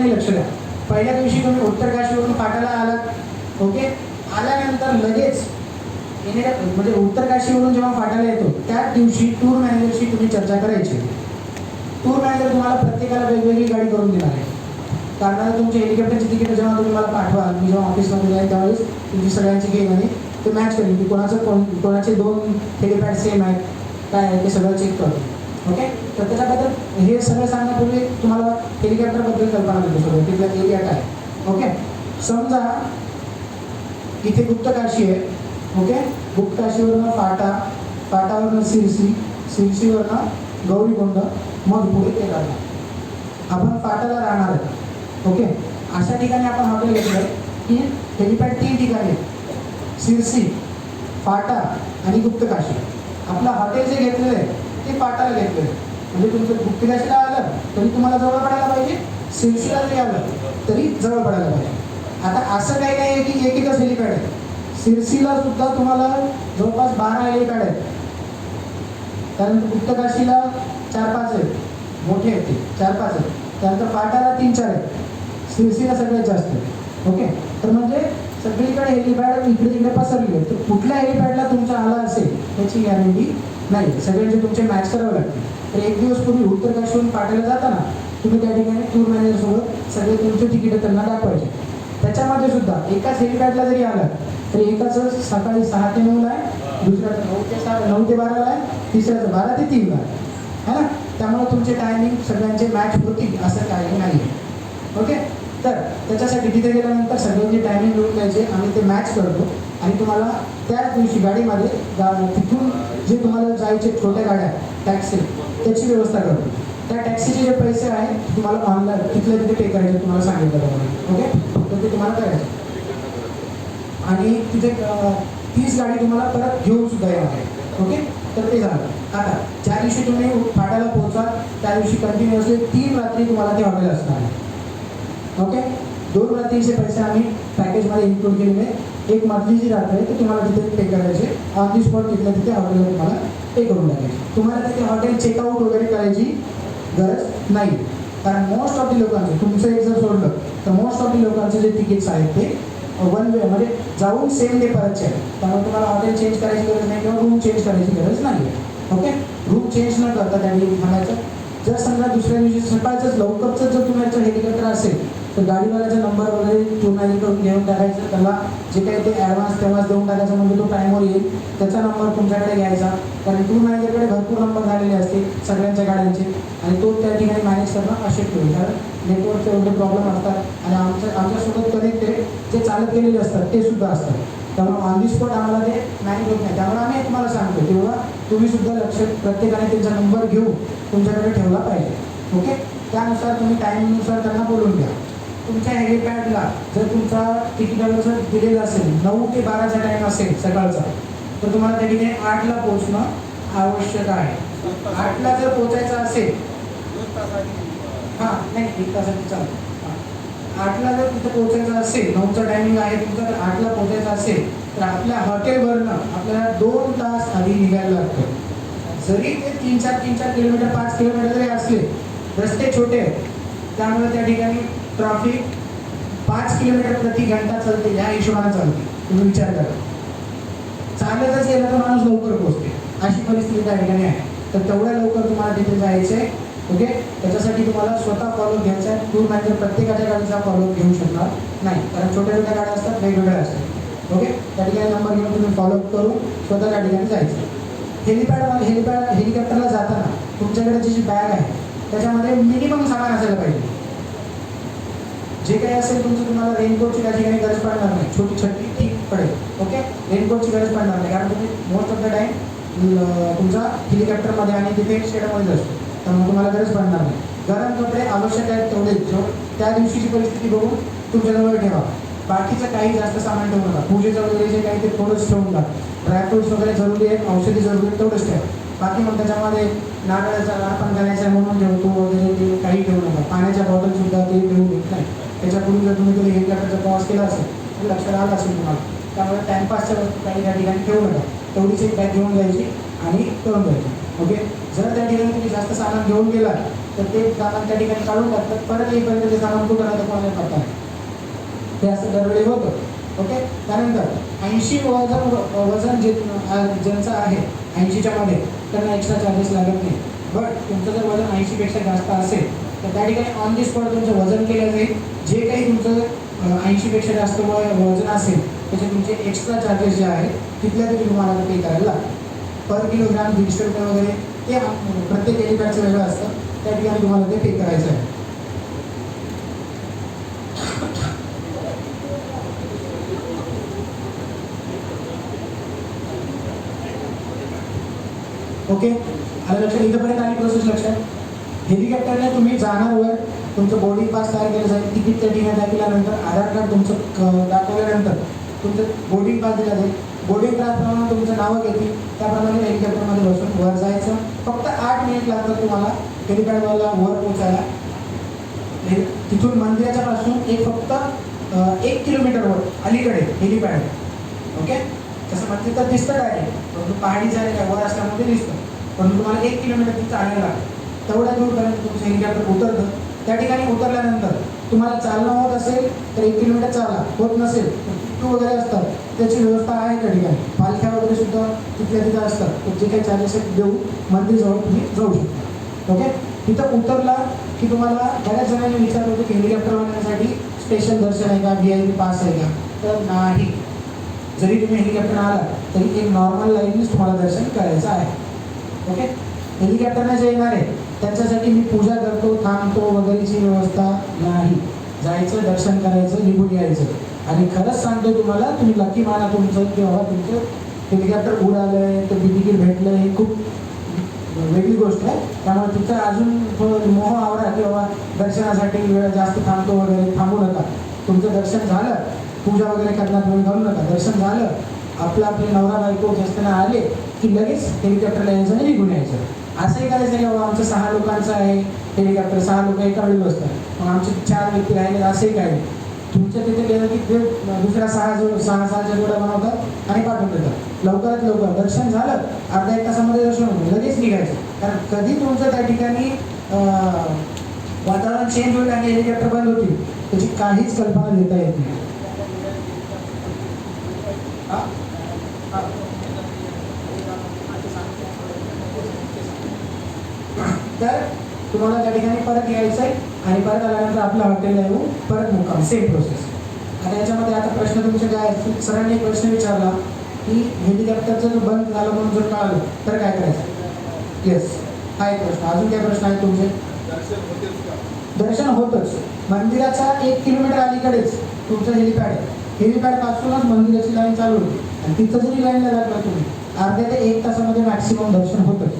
नाही लक्ष द्या. पहिल्या दिवशी तुम्ही उत्तर पाटाला आलात ओके? आल्यानंतर लगेच म्हणजे उत्तरकाशीवरून जेव्हा फाटाला येतो त्याच दिवशी टूर मॅनेजरशी तुम्ही चर्चा करायची. टूर मॅनेजर तुम्हाला प्रत्येकाला वेगवेगळी गाडी करून देणार आहे. कारण तुमचे तुमची हेलिकॉप्टरची तिकीट जेव्हा तुम्ही मला पाठवाल मी जेव्हा ऑफिसमध्ये जाईल त्यावेळेस तुमची सगळ्यांची गेम आहे ते मॅच करेल की कोणाचं कोण कोणाचे दोन हेलिपॅड सेम आहेत काय आहे ते सगळं चेक करतो ओके? तर त्याच्याबद्दल हे सगळं सांगण्यापूर्वी तुम्हाला हेलिकॉप्टरबद्दल कल्पना देतो सगळं. तिथला एरियाट आहे ओके? समजा इथे गुप्तकाशी आहे. ओके? गुप्तकाशीवरनं फाटा फाटावरनं सिरसी सिरसीवरनं गौरीकुंड मग पुढे केदारनाथ आपण फाटाला राहणार आहे. ओके? अशा ठिकाणी आपण हॉटेल घेतलं आहे की हेलिपॅड तीन ठिकाणी सिरसी फाटा आणि गुप्तकाशी. आपलं हॉटेल जे घेतलेलं आहे ते पाठाला घेतलेलं म्हणजे तुमचं गुप्तिकाशाला आलं तरी तुम्हाला जवळ पडायला पाहिजे. सिरसीला जरी आलं तरी जवळ पडायला पाहिजे. आता असं काही नाही आहे की एक एकच हेलिपॅड आहे सिरसीला सुद्धा तुम्हाला जवळपास बारा हेलिपॅड आहेत कारण गुप्तकाशीला चार पाच आहेत. मोठे आहेत ते चार पाच आहेत. त्यानंतर पाटाला तीन चार आहेत. सिरसीला सगळ्यात जास्त आहेत ओके? तर म्हणजे सगळीकडे हेलिपॅड इकडे तिकडे पसरली आहे तर कुठल्या हेलिपॅडला तुमचा आला असेल त्याची गॅरंटी नाही सगळ्यांचे तुमचे मॅच करावे लागतील. तर एक दिवस पूर्वी उत्तर काशीवरून फाटायला जाताना तुम्ही त्या ठिकाणी टूर मॅनेजरसोबत सगळे तुमचे तिकीट त्यांना दाखवायचे. त्याच्यामध्ये सुद्धा एकाच हेलिपॅडला जरी आलं तरी एकाचं सकाळी सहा ते नऊला आहे दुसऱ्याचं नऊ ते सहा नऊ ते बाराला आहे तिसऱ्याचं बारा ते तीनला आहे. है ना? त्यामुळे तुमचे टायमिंग सगळ्यांचे मॅच होतील असं काही नाही ओके तर त्याच्यासाठी तिथे गेल्यानंतर सगळ्यांचे टायमिंग मिळून द्यायचे आम्ही ते मॅच करतो. आणि तुम्हाला त्याच दिवशी गाडीमध्ये गा तिथून जे तुम्हाला जायचे छोट्या गाड्या टॅक्सी त्याची व्यवस्था करतो. त्या टॅक्सीचे जे पैसे आहे ते तुम्हाला ऑनलाईन तिथल्या तिथे पे करायचे तुम्हाला सांगितलं ओके तर ते तुम्हाला करायचं. आणि तिथे तीच गाडी तुम्हाला परत घेऊन सुद्धा येणार आहे ओके तर ते झालं. आता ज्या दिवशी तुम्ही फाट्याला पोहोचाल त्या दिवशी कंटिन्युअसली तीन रात्री तुम्हाला ते हॉटेल असणार आहे. ओके दोन रात्रीचे पैसे आम्ही पॅकेजमध्ये इन्क्लूड केलेले. आहे. एक मधली जी रात्र आहे ती तुम्हाला तिथे पे करायचे. ऑन दी स्पॉट तिथल्या तिथे हॉटेलला तुम्हाला पे करून टाकायचे तुम्हाला तिथे हॉटेल चेकआउट वगैरे करायची गरज नाही. कारण मोस्ट ऑफ दी लोकांचे तुमचं एक जर सोडलं तर मोस्ट ऑफ दी लोकांचे जे तिकीट्स आहेत ते वन वे म्हणजे जाऊन सेम डे परतचे आहेत त्यामुळे तुम्हाला हॉटेल चेंज करायची गरज नाही किंवा रूम चेंज करायची गरज नाही ओके रूम चेंज न करता त्यांनी म्हणायचं. थांबायचं जर समजा दुसऱ्या दिवशी सकाळचंच लवकरच जर तुमचं हेलिकॉप्टर असेल तर गाडीवाल्याचा नंबर वगैरे पूर्ण करून घेऊन टाकायचं. त्याला जे काही ते ॲडव्हान्स तेव्हाच देऊन टाकायचं म्हणजे तो टाईमवर येईल. त्याचा नंबर तुमच्याकडे घ्यायचा. कारण टूर मॅनेजरकडे भरपूर नंबर झालेले असते सगळ्यांच्या गाड्यांचे. आणि तो त्या ठिकाणी मॅनेज करणं अशक्य होईल. कारण नेटवर्कचे एवढे प्रॉब्लेम असतात. आणि आमच्या आमच्यासोबत कनेक्टेड जे चालत गेलेले असतात ते सुद्धा असतात. त्यामुळे ऑन दी स्पॉट आम्हाला ते मॅनेज होत नाही. त्यामुळे आम्ही तुम्हाला सांगतो तेव्हा तुम्ही सुद्धा लक्ष प्रत्येकाने त्यांचा नंबर घेऊन तुमच्याकडे ठेवला पाहिजे. ओके त्यानुसार तुम्ही टाईमनुसार त्यांना बोलून घ्या. तुमच्या हेलिपॅडला जर तुमचा तिकिटाला जर दिलेला असेल नऊ ते बाराचा टाईम असेल सकाळचा तर तुम्हाला त्या ठिकाणी आठला पोहोचणं आवश्यक आहे. आठला जर पोचायचं असेल हां नाही एक तासाची चालतं. हां. आठला जर तिथं पोचायचं असेल नऊचा टायमिंग आहे तुमचा तर आठला पोचायचं असेल तर आपल्या हॉटेलवरनं आपल्याला दोन तास आधी निघायला लागतं. जरी ते तीन चार तीन चार किलोमीटर पाच किलोमीटर जरी असले रस्ते छोटे आहेत त्यामुळे त्या ठिकाणी ट्रॅफिक पाच किलोमीटर प्रति घंटा चालते या हिशोबाने चालते. तुम्ही विचार करा. चालतच गेलं तर माणूस लवकर पोहोचते. अशी परिस्थिती त्या ठिकाणी आहे. तर तेवढ्या लवकर तुम्हाला तिथे जायचं आहे ओके? त्याच्यासाठी तुम्हाला स्वतः फॉलो घ्यायचा आहे टूर मॅनेजर प्रत्येकाच्या गाडीचा फॉलो घेऊ शकणार नाही कारण छोट्या छोट्या गाड्या असतात वेगवेगळ्या असतात. ओके? त्या ठिकाणी नंबर घेऊन तुम्ही फॉलोअप करून स्वतः त्या ठिकाणी जायचं हेलिपॅड हेलिपॅड हेलिकॉप्टरला जाताना तुमच्याकडे जी जी बॅग आहे त्याच्यामध्ये मिनिमम सामान असायला पाहिजे. जे काही असेल तुमचं तुम्हाला रेनकोटची त्या ठिकाणी गरज पडणार नाही. छोटी छत्री ठीक पडेल. ओके रेनकोटची गरज पडणार नाही. कारण तुम्ही मोस्ट ऑफ द टाईम तुमचा हेलिकॉप्टरमध्ये आणि तिथे स्टेटमध्ये असतो. त्यामुळे तुम्हाला गरज पडणार नाही. गरम कपडे आवश्यक आहेत तेवढे त्या दिवशीची परिस्थिती बघून तुमच्याजवळ ठेवा. बाकीचं काही जास्त सामान ठेवू नका. पूजेचं वगैरे जे काही ते थोडंच ठेवून नका ड्रायफ्रुट्स वगैरे जरुरी आहेत औषधी जरुरी आहेत तेवढंच ठेवा. बाकी मग त्याच्यामध्ये नारळाचा पण करायचा आहे म्हणून ठेवतो वगैरे ते काही ठेवू नका. पाण्याच्या बॉटलसुद्धा ते ठेवू देत नाही. त्याच्यापूर्वी जर तुम्ही कधी हेलिकॉप्टरचा प्रवास केला असेल तर लक्षात आलं असेल तुम्हाला. त्यामुळे टाईमपासच्या वस्तू काही त्या ठिकाणी ठेवू नका. तेवढीच एक बॅग घेऊन जायची आणि करून जायची ओके जर त्या ठिकाणी तुम्ही जास्त सामान घेऊन गेला तर ते सामान त्या ठिकाणी काढून टाकतात. परत येईपर्यंत ते सामान कुठं राहतं कोणाला पत्ता ते असं दरवेळी होतं. ओके त्यानंतर ऐंशी वजन वजन जे ज्यांचं आहे ऐंशीच्या मध्ये त्यांना एक्स्ट्रा चार्जेस लागत नाही. बट तुमचं जर वजन ऐंशीपेक्षा जास्त असेल तर त्या ठिकाणी ऑन दी स्पॉट तुमचं वजन केलं जाईल. जे काही तुमचं ऐंशीपेक्षा जास्त व वजन असेल त्याचे तुमचे एक्स्ट्रा चार्जेस जे आहेत तिथल्या तरी तुम्हाला पे करायला लागतात पर किलोग्राम दीडशे रुपये वगैरे ते प्रत्येक एलिपॅडचं वेगळं असतं. त्या ठिकाणी तुम्हाला ते पे करायचं आहे. ओके आलं लक्षात? इथंपर्यंत आली प्रोसेस लक्षात? हेलिकॉप्टरने तुम्ही जाणार वर तुमचं बोर्डिंग पास तयार केलं जाईल तिकीट त्या ठिकाणी दाखवल्यानंतर आधार कार्ड तुमचं दाखवल्यानंतर तुमचं बोर्डिंग पास दिला जाईल. बोर्डिंग पासप्रमाणे तुमचं नावं घेतील. त्याप्रमाणे हेलिकॉप्टरमध्ये बसून वर जायचं. फक्त आठ मिनिट लागतात तुम्हाला हेलिपॅडवाला वर पोचायला. हे- तिथून मंदिराच्या पासून एक फक्त एक किलोमीटरवर अलीकडे हेलिपॅड. ओके तसं मंदिर तर दिसतं डायरेक्ट परंतु पहाडी जाणे वर असल्यामुळे दिसतं. परंतु तुम्हाला एक किलोमीटर तिथं चालायला लागतं तेवढ्या दूरपर्यंत तुमचं हेलिकॉप्टर उतरतं. त्या ठिकाणी उतरल्यानंतर तुम्हाला चालणं होत असेल तर एक किलोमीटर चाला. होत नसेल तर टू वगैरे असतात. त्याची व्यवस्था आहे त्या ठिकाणी. पालख्या वगैरे सुद्धा तिथल्या तिथं असतात. तर जे काही चार्जेस आहेत देऊ मंदिरजवळ तुम्ही जाऊ शकता. ओके? तिथं उतरला की तुम्हाला बऱ्याच जणांनी विचारलं होतं की हेलिकॉप्टरवाल्यांसाठी स्पेशल दर्शन आहे का? व्ही आय पी पास आहे का? तर नाही. जरी तुम्ही हेलिकॉप्टर आला तरी एक नॉर्मल लाईननीच तुम्हाला दर्शन करायचं आहे. ओके? हेलिकॉप्टरने जे येणार आहे त्याच्यासाठी मी पूजा करतो थांबतो वगैरेची व्यवस्था नाही. जायचं दर्शन करायचं निघून यायचं आणि खरंच सांगतो तुम्हाला तुम्ही लकी माना तुमचं की बाबा तुमचं हेलिकॉप्टर उडालंय तर तिकीट भेटलं हे खूप वेगळी गोष्ट आहे. त्यामुळे तिथं अजून थोडं मोह आवडा की बाबा दर्शनासाठी वेळ जास्त थांबतो वगैरे थांबू नका. तुमचं दर्शन झालं पूजा वगैरे करण्यात वेळ घालू नका. दर्शन झालं आपलं आपले नवरा बायको असताना आले की लगेच हेलिकॉप्टरला यायचं आणि निघून यायचं. असंही करायचं की बाबा आमचं सहा लोकांचं आहे हेलिकॉप्टर सहा लोक एका वेळी बसतात. मग आमचे चार व्यक्ती राहिले असंही काय नाही. तुमच्या तिथे गेलं की ते दुसऱ्या सहा जो सहा सहाच्या जोड्या बनवतात आणि पाठवून देतात. लवकरात लवकर. दर्शन झालं अर्ध्या एक तासामध्ये दर्शन होतं. लगेच निघायचं. कारण कधी तुमचं त्या ठिकाणी वातावरण चेंज होईल आणि हेलिकॉप्टर बंद होतील त्याची काहीच कल्पना देता येत नाही हा? हा. तर तुम्हाला त्या ठिकाणी परत यायचं आहे आणि परत आल्यानंतर आपल्या हॉटेलला येऊन परत मुक्काम. सेम प्रोसेस आता याच्यामध्ये आता प्रश्न तुमचे काय आहेत? सरांनी एक प्रश्न विचारला की हेलिकॉप्टरचं जो बंद झालं म्हणून जर कळालं तर काय करायचं? येस हा एक प्रश्न. अजून काय प्रश्न आहेत तुमचे? दर्शन होतच मंदिराच्या एक किलोमीटर अलीकडेच तुमचं हेलिपॅड आहे. हेलिपॅड पासूनच मंदिराची लाईन चालू होती. आणि तिथं जरी लाईनला लागला तुम्ही. अर्ध्या ते एक तासामध्ये मॅक्सिमम दर्शन होतच.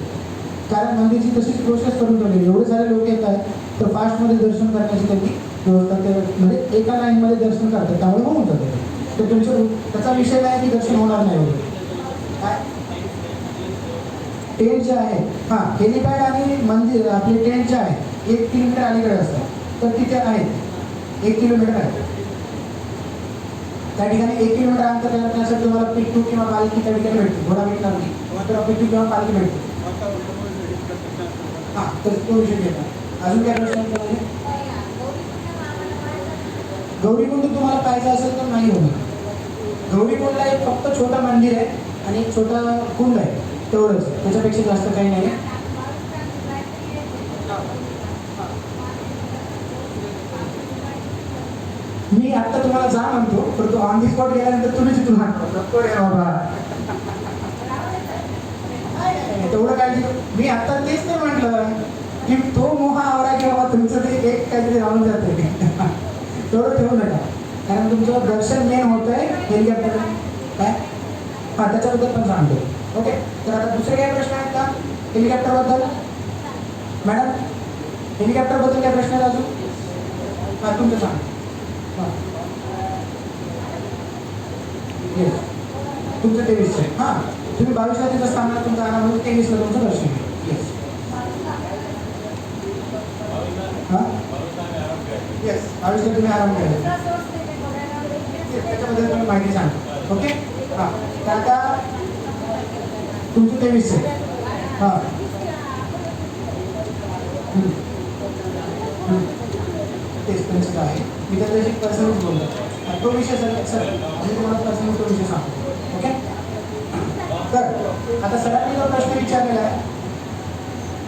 कारण मंदिरची तशीच प्रोसेस करून ठेवली एवढे सारे लोक येत आहेत तर फास्टमध्ये दर्शन करण्याची त्याची व्यवस्था ते म्हणजे एका लाईनमध्ये दर्शन करतात. त्यामुळे होऊन जातं. तर तुमचं त्याचा विषय काय की दर्शन होणार नाही वगैरे. काय? टेंट जे आहे हां हेलिपॅड आणि मंदिर आपले टेंट जे आहे एक किलोमीटर अलीकडे असतात. तर तिथे आहेत. एक किलोमीटर आहे. त्या ठिकाणी एक किलोमीटर अंतर करण्यासाठी तुम्हाला पिट्टू किंवा पालखी त्या ठिकाणी भेटते. घोडा भेटणार नाही. किंवा पिट्टू किंवा पालखी भेटते. तर तो विषय घेतात अजून काय प्रश्न? गौरीकुंड तुम्हाला? पाहायचं असेल तर नाही होणार. गौरीकुंडला एक फक्त छोटं मंदिर आहे आणि एक छोटा कुंड आहे. तेवढंच. त्याच्यापेक्षा जास्त काही नाही. मी आता तुम्हाला जा म्हणतो परंतु ऑन दी स्पॉट गेल्यानंतर तुम्ही तिथून रे. बाबा नाही, तेवढं काळजी मी आता तेच नाही म्हटलं. की तो मोह आवरा की बाबा तुमचं ते एक काहीतरी राहून जाते तेवढं ठेवू नका. कारण तुमचं दर्शन मेन होत आहे हेलिकॉप्टर. काय? हां त्याच्याबद्दल पण सांगतो. ओके? तर आता दुसरे काय प्रश्न आहेत का हेलिकॉप्टरबद्दल? मॅडम हेलिकॉप्टरबद्दल काय प्रश्न आहेत अजून? हां तुमचं सांग. हां. येस तुमचं तेवीस आहे हां तुम्ही बावीसला तिथं असताना तुमचा आराम तेवीसला तुमचं दर्शन घ्या हां येस बावीसला तुम्ही आराम केला त्याच्याबद्दल तुम्ही माहिती सांगा. ओके हां. तर आता तुमचं तेवीस आहे. हां. हं. एक्सपेन्सिव्ह आहे. मी त्याच्याशी पर्सनलीच बोलतो तो विषय सर सर. मी तुम्हाला पर्सनली तो विषय सांगतो. ओके तर आता सरांनी जो प्रश्न विचारलेला आहे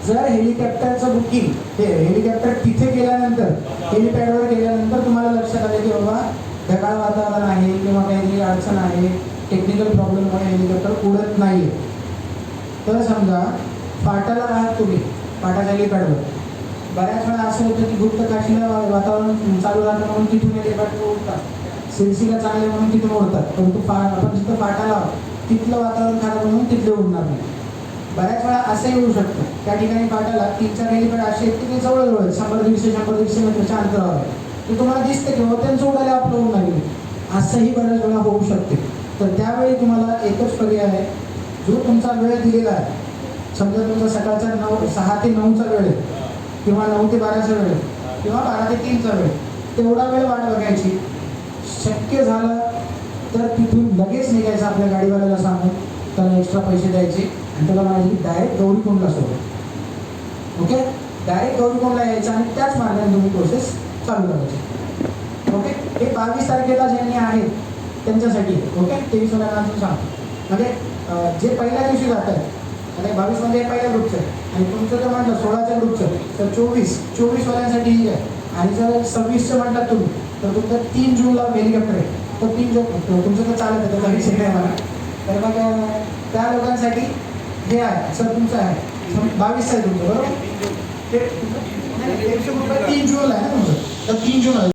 जर हेलिकॉप्टरचं बुकिंग हे हेलिकॉप्टर तिथे गेल्यानंतर हेलिपॅडवर गेल्यानंतर तुम्हाला लक्षात आलं की बाबा ढगाळ वातावरण आहे किंवा काहीतरी अडचण आहे टेक्निकल प्रॉब्लेममुळे हेलिकॉप्टर उडत नाही तर समजा फाटाला आहात तुम्ही फाटाच्या हेलिपॅडवर. बऱ्याच वेळा असं होतं की गुप्त काशीला वा- वातावरण चालू राहतं म्हणून तिथून हेलिपॅड उडतात. सिरसीला चांगले म्हणून तिथून उडतात. परंतु फा आपण जिथं फाटाला तिथलं वातावरण खराब म्हणून तिथले उडणार नाही. बऱ्याच वेळा असंही होऊ शकतं. त्या ठिकाणी पाठाला तीन चार पण असे आहेत की ते जवळजवळ शंभर दीडशे शंभर दीडशे मीटरच्या अंतरावर ते तुम्हाला दिसते की बाबा त्यांचं उडाले आपलं होऊन लागेल असंही बऱ्याच वेळा होऊ शकते. तर त्यावेळी तुम्हाला एकच पर्याय आहे. जो तुमचा वेळ दिलेला आहे. समजा तुमचा सकाळचा नऊ सहा ते नऊचा वेळ आहे. किंवा नऊ ते बाराचा वेळ आहे. किंवा बारा ते तीनचा वेळ तेवढा वेळ वाट बघायची. शक्य झालं तर तिथून लगेच निघायचं आपल्या गाडीवाल्याला सांगून. त्याला एक्स्ट्रा पैसे द्यायचे. आणि त्याला माझी डायरेक्ट गौरीकोंडला सोडत ओके डायरेक्ट गौरीकोंडला यायचं आणि त्याच मार्गाने तुम्ही प्रोसेस चालू करायची. ओके हे बावीस तारखेला ज्यांनी आहेत त्यांच्यासाठी. ओके तेवीस वाला अजून सांग म्हणजे जे पहिल्या दिवशी जात आहेत आता बावीसमध्ये म्हणजे पहिल्या ग्रुपचं आहे. आणि तुमचं जर म्हटलं सोळाच्या ग्रुपचं तर चोवीस चोवीस वाल्यांसाठी ही आहे. आणि जर सव्वीसचं म्हणतात तुम्ही तर तुमचं तीन जूनला हेलिकॉप्टर आहे. तर तीन जून तुमचं तर चालत आहे तर विषय नाही मला तर मग त्या लोकांसाठी हे आहे सर तुमचं आहे बावीस आहे तुमचं बरोबर एकशे रुपये तीन जून आहे ना तुमचं तर तीन जून आहे